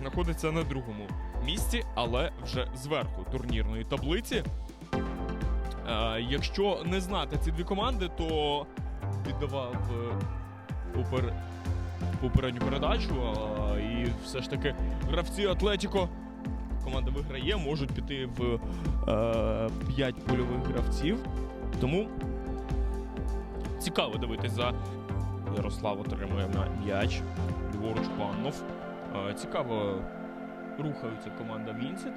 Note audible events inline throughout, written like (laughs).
Знаходиться на другому місці, але вже зверху турнірної таблиці. Е, якщо не знати ці дві команди, то віддавав е, попер... попередню передачу. а, і все ж таки гравці Атлетіко. Команда виграє, можуть піти в е, 5 польових гравців. Тому цікаво дивитись за Ярослав отримує м'я- м'яч. Ліворуч Паннов. Е, Цікаво рухається команда Вінсет.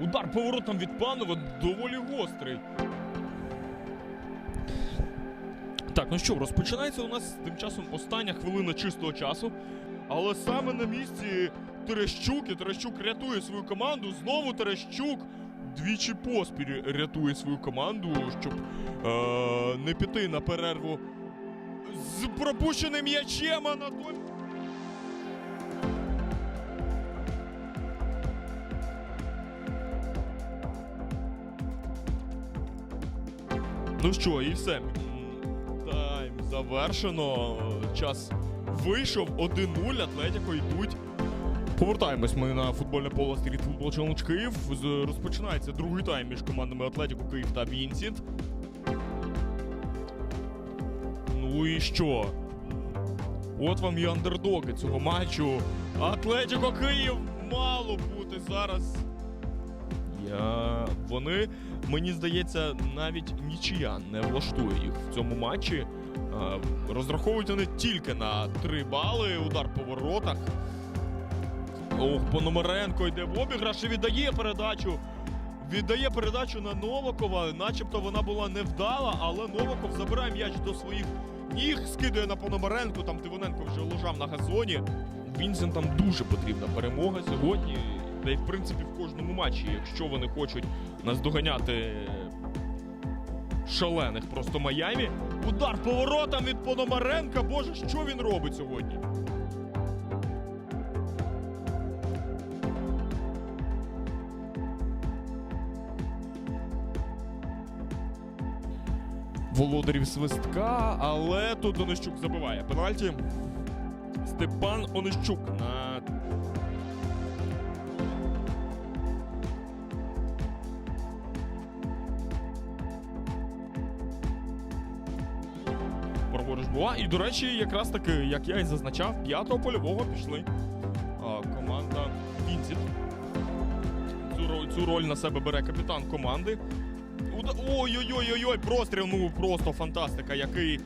Удар поворотом від Панова доволі гострий. Так, ну що, розпочинається у нас тим часом остання хвилина чистого часу. Але саме на місці Терещук і Терещук рятує свою команду. Знову Терещук двічі поспіль рятує свою команду, щоб е- не піти на перерву з пропущеним м'ячем, а Ну що, і все. Тайм завершено. Час вийшов 1-0. Атлетіко йдуть. Повертаємось ми на футбольне поле Стріт Футбол Челендж Київ. Розпочинається другий тайм між командами Атлетіко Київ та Вінсінт. Ну і що? От вам і андердоги цього матчу. Атлетіко Київ мало бути зараз. Я... Вони, мені здається, навіть нічия не влаштує їх в цьому матчі. Розраховують вони тільки на 3 бали, удар по воротах. Ох, Пономаренко йде в обіграш і віддає передачу. Віддає передачу на Новакова, начебто вона була невдала, але Новаков забирає м'яч до своїх ніг, скидує на Пономаренко, там Тивоненко вже лежав на газоні. Вінсентам дуже потрібна перемога сьогодні. Та й в принципі в кожному матчі, якщо вони хочуть наздоганяти шалених просто Майамі. Удар поворотом від Пономаренка. Боже, що він робить сьогодні? Володарів свистка, але тут Онищук забиває. Пенальті. Степан Онищук на Була. І, до речі, якраз таки, як я і зазначав, п'ятого польового пішли а, команда Вінсіт. Цю, цю роль на себе бере капітан команди. Уда- Ой-ой-ой-ой, простріл, ну просто фантастика, який.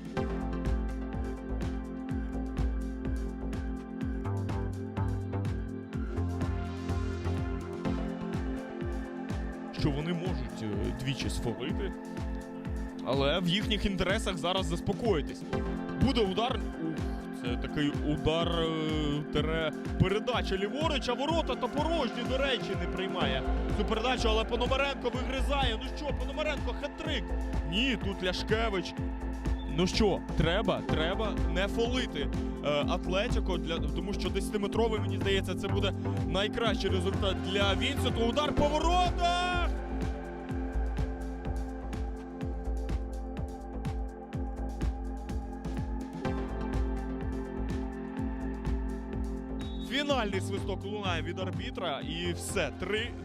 Що вони можуть е, двічі сфолити. Але в їхніх інтересах зараз заспокоїтись. Буде удар. Ух, це такий удар е, тере передача ліворуч, а ворота та порожні, до речі, не приймає цю передачу, але Пономаренко вигризає. Ну що, Пономаренко, хет-трик. Ні, тут Ляшкевич. Ну що, треба, треба не фолити е, Атлетіко, для, тому що 10-метровий, мені здається, це буде найкращий результат для Вінсенту. Удар по Фінальний свисток лунає від арбітра, і все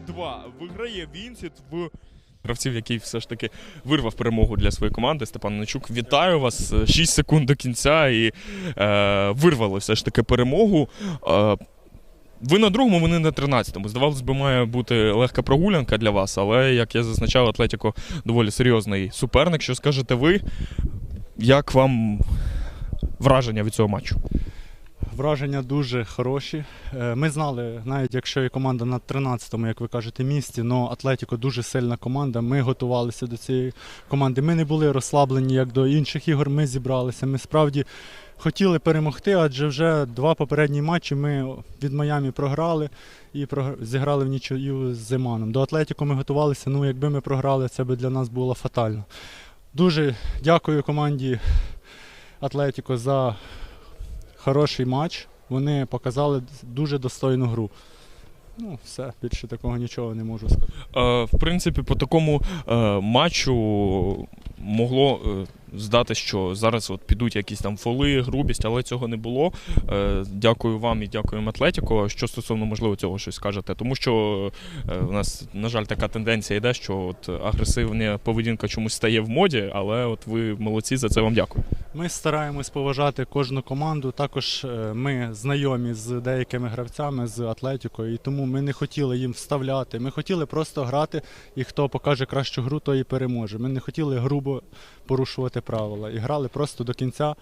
3-2. Виграє Вінсіт в гравців, який все ж таки вирвав перемогу для своєї команди. Степан Нечук, вітаю вас. 6 секунд до кінця і е, вирвали все ж таки перемогу. Е, ви на другому, вони на 13-му. Здавалось би, має бути легка прогулянка для вас, але як я зазначав, Атлетіко доволі серйозний суперник. Що скажете ви? Як вам враження від цього матчу? Враження дуже хороші. Е, Ми знали, навіть якщо є команда на 13-му, як ви кажете, місці, але Атлетіко дуже сильна команда. Ми готувалися до цієї команди. Ми не були розслаблені як до інших ігор. Ми зібралися. Ми справді хотіли перемогти, адже вже два попередні матчі ми від Майамі програли і зіграли в нічию з Зиманом. До Атлетіко ми готувалися. Ну, якби ми програли, це би для нас було фатально. Дуже дякую команді Атлетіко за хороший матч. Вони показали дуже достойну гру. Ну, все, більше такого нічого не можу сказати. Е, в принципі, по такому е, матчу могло е, здати, що зараз от підуть якісь там фоли, грубість, але цього не було. Е, дякую вам і дякуємо Атлетіко. Що стосовно, можливо, цього щось скажете. Тому що е, у нас, на жаль, така тенденція йде, що от агресивна поведінка чомусь стає в моді, але от ви молодці, за це вам дякую. Ми стараємось поважати кожну команду. Також е, ми знайомі з деякими гравцями з Атлетікою, і тому ми не хотіли їм вставляти. Ми хотіли просто грати, і хто покаже кращу гру, той і переможе. Ми не хотіли грубо порушувати правила і грали просто до кінця.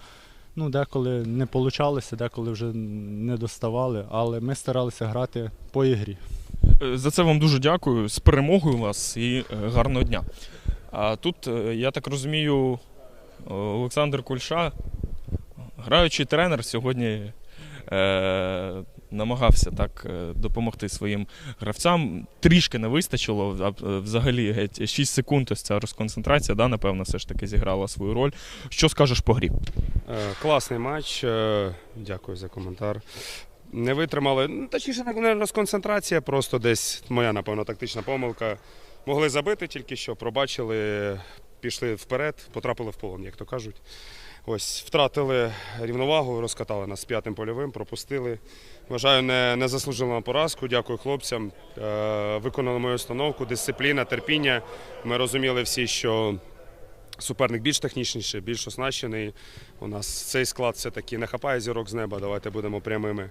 Ну, деколи не получалося, деколи вже не доставали, але ми старалися грати по ігрі. Е, За це вам дуже дякую. З перемогою вас і е, гарного дня. А тут, е, я так розумію, Олександр Кульша, граючий тренер, сьогодні намагався так е, допомогти своїм гравцям. Трішки не вистачило. е, Взагалі, геть 6 секунд, ось ця розконцентрація, да, напевно, все ж таки зіграла свою роль. Що скажеш по грі? Е, Класний матч. Дякую за коментар. Не витримали. Ну, Точніше, не розконцентрація, просто десь моя, напевно, тактична помилка. Могли забити тільки що, пробачили, пішли вперед, потрапили в полон, як то кажуть. Ось, втратили рівновагу, розкатали нас з п'ятим польовим, пропустили. Вважаю, не, не заслужили на поразку. Дякую хлопцям. Е, виконали мою установку, дисципліна, терпіння. Ми розуміли всі, що суперник більш технічніший, більш оснащений. У нас цей склад все-таки не хапає зірок з неба. Давайте будемо прямими.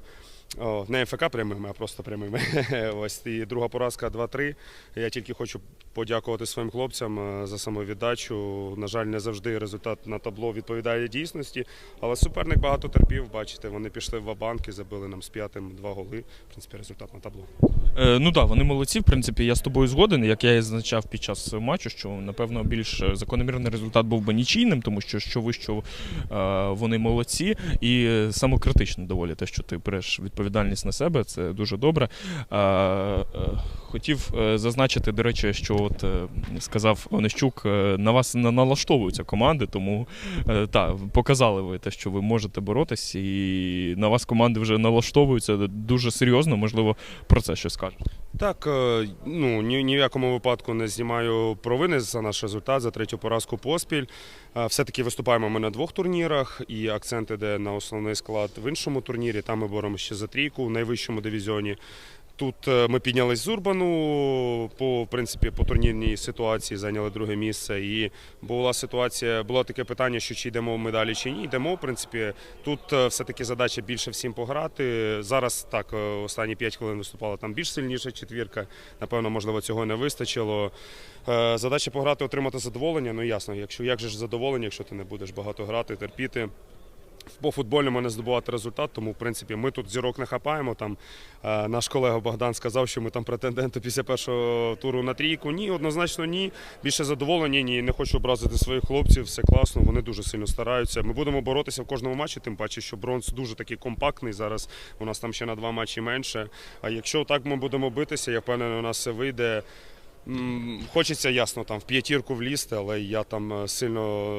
О, не МФК прямими, а просто прямими. (laughs) Ось і друга поразка 2-3. Я тільки хочу подякувати своїм хлопцям е, за самовіддачу. На жаль, не завжди результат на табло відповідає дійсності. Але суперник багато терпів. Бачите, вони пішли в вабанки, забили нам з п'ятим два голи. В принципі, результат на табло. Е, ну так, вони молодці. В принципі, я з тобою згоден. Як я і зазначав під час матчу, що напевно більш е, закономірний результат був би нічийним, тому що що ви, що е, вони молодці, і е, самокритично доволі те, що ти береш відповідальність на себе, це дуже добре. Е, е, хотів е, зазначити, до речі, що от е, сказав Онищук, е, на вас не налаштовуються команди, тому е, та, показали ви те, що ви можете боротись, і на вас команди вже налаштовуються дуже серйозно. Можливо, про це щось скажете. Так, е, ну ні, ні в якому випадку не знімаю провини за наш результат, за третю поразку поспіль. Е, Все-таки виступаємо ми на двох турнірах, і акцент іде на основний склад в іншому турнірі. Там ми боремося ще за трійку в найвищому дивізіоні. Тут е, ми піднялись з Урбану по в принципі по турнірній ситуації, зайняли друге місце. І була ситуація, було таке питання, що чи йдемо ми далі, чи ні. Йдемо. В принципі, тут е, все-таки задача більше всім пограти. Зараз так, е, останні 5 хвилин виступала там більш сильніша четвірка. Напевно, можливо, цього не вистачило. Задача пограти, отримати задоволення. Ну ясно, якщо як же ж задоволення, якщо ти не будеш багато грати, терпіти. По футбольному не здобувати результат, тому в принципі ми тут зірок не хапаємо. Там е, наш колега Богдан сказав, що ми там претенденти після першого туру на трійку. Ні, однозначно ні. Більше задоволені, ні. Не хочу образити своїх хлопців. Все класно. Вони дуже сильно стараються. Ми будемо боротися в кожному матчі, тим паче, що бронз дуже такий компактний. Зараз у нас там ще на два матчі менше. А якщо так ми будемо битися, я впевнений, у нас все вийде. Хочеться ясно там в п'ятірку влізти, але я там е, сильно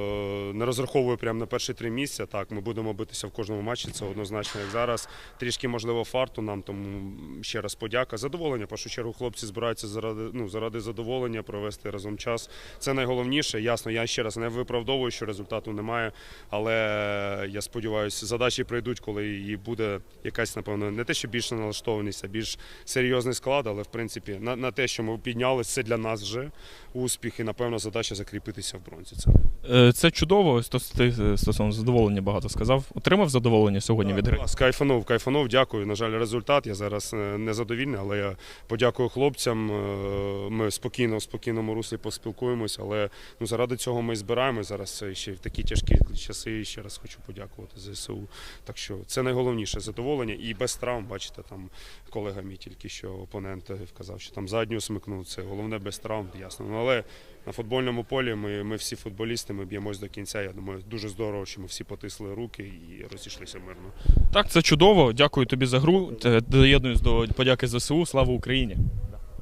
е, не розраховую прямо на перші три місця. Так, ми будемо битися в кожному матчі. Це однозначно, як зараз. Трішки можливо фарту нам, тому ще раз подяка. Задоволення. Першу чергу хлопці збираються заради ну заради задоволення, провести разом час. Це найголовніше. Ясно, я ще раз не виправдовую, що результату немає. Але я сподіваюся, задачі прийдуть, коли і буде якась, напевно, не те, що більше налаштованість, а більш серйозний склад. Але в принципі на, на те, що ми піднялися, це для нас вже успіх, і напевно задача закріпитися в бронзі. Це Е, Це чудово. Ось ти е, стосовно задоволення багато сказав. Отримав задоволення сьогодні від гри? Клас, Кайфанув, кайфанув, дякую. На жаль, результат. Я зараз е, не задовільний, але я подякую хлопцям. Ми спокійно, в спокійному руслі поспілкуємось, але ну, заради цього ми збираємось зараз ще в такі тяжкі часи. І ще раз хочу подякувати ЗСУ. Так що це найголовніше задоволення. І без травм, бачите, там колега мій тільки що опонент вказав, що там задню смикнув. Це головне без травм, ясно. Ну, але на футбольному полі ми, ми всі футболісти, ми б'ємось до кінця. Я думаю, дуже здорово, що ми всі потисли руки і розійшлися мирно. Так, це чудово. Дякую тобі за гру. Доєднуюсь до подяки ЗСУ. Слава Україні!